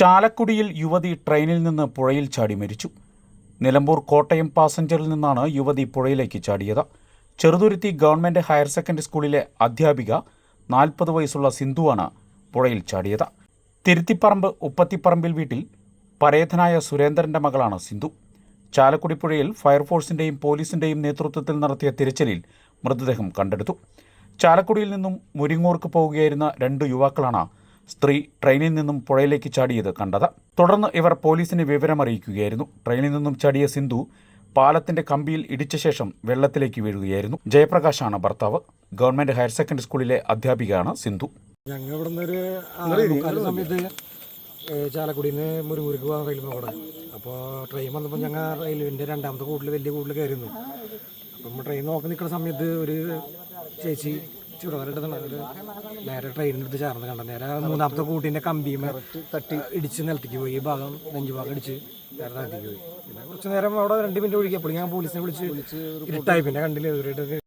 ചാലക്കുടിയിൽ യുവതി ട്രെയിനിൽ നിന്ന് പുഴയിൽ ചാടി മരിച്ചു. നിലമ്പൂർ കോട്ടയം പാസഞ്ചറിൽ നിന്നാണ് യുവതി പുഴയിലേക്ക് ചാടിയത്. ചെറുതുരുത്തി ഗവൺമെന്റ് ഹയർ സെക്കൻഡറി സ്കൂളിലെ അധ്യാപിക നാൽപ്പത് വയസ്സുള്ള സിന്ധുവാണ് പുഴയിൽ ചാടിയത്. തിരുത്തിപ്പറമ്പ് ഉപ്പത്തിപ്പറമ്പിൽ വീട്ടിൽ പരേതനായ സുരേന്ദ്രന്റെ മകളാണ് സിന്ധു. ചാലക്കുടി പുഴയിൽ ഫയർഫോഴ്സിന്റെയും പോലീസിന്റെയും നേതൃത്വത്തിൽ നടത്തിയ തിരച്ചിലിൽ മൃതദേഹം കണ്ടെടുത്തു. ചാലക്കുടിയിൽ നിന്നും മുരിങ്ങൂർക്ക് പോവുകയായിരുന്ന രണ്ട് യുവാക്കളാണ് സ്ത്രീ ട്രെയിനിൽ നിന്നും പുഴയിലേക്ക് ചാടിയത് കണ്ടത്. തുടർന്ന് ഇവർ പോലീസിനെ വിവരമറിയിക്കുകയായിരുന്നു. ട്രെയിനിൽ നിന്നും ചാടിയ സിന്ധു പാലത്തിന്റെ കമ്പിയിൽ ഇടിച്ച ശേഷം വെള്ളത്തിലേക്ക് വീഴുകയായിരുന്നു. ജയപ്രകാശാണ് ഭർത്താവ്. ഗവൺമെന്റ് ഹയർ സെക്കൻഡറി സ്കൂളിലെ അധ്യാപികയാണ് സിന്ധു. ഞങ്ങൾ ഇവിടെ നിന്ന് ഒരു മുക്കാൽ സമയത്ത് ചാലക്കുടിയിൽ നിന്ന് മുരുമുരുക്ക് പോകാൻ റെയിൽവേ കൂടെ. അപ്പോൾ ട്രെയിൻ വന്നപ്പോൾ ഞങ്ങൾ റെയിൽവേന്റെ രണ്ടാമത്തെ കൂട്ടിൽ വലിയ കൂട്ടിൽ കയറുന്നു അപ്പം ട്രെയിൻ നോക്കി നിൽക്കുന്ന സമയത്ത് ഒരു ചേച്ചി നേരെ ട്രെയിനിനെടുത്ത് ചേർന്ന് കണ്ട നേരെ മൂന്നാമത്തെ കൂട്ടിന്റെ കമ്പിയും തട്ടി. ഇടിച്ച് നിലത്തേക്ക് പോയി. ഈ ഭാഗം നെഞ്ചു ഭാഗം അടിച്ച് നേരെ നിലത്തേക്ക് പോയി. പിന്നെ കുറച്ച് നേരം അവിടെ രണ്ട് മിനിറ്റ് ഒഴിക്കിയപ്പോൾ ഞാൻ പോലീസിനെ വിളിച്ച് ഇരുട്ടായി. പിന്നെ കണ്ടില്ല ഇവരായിട്ട്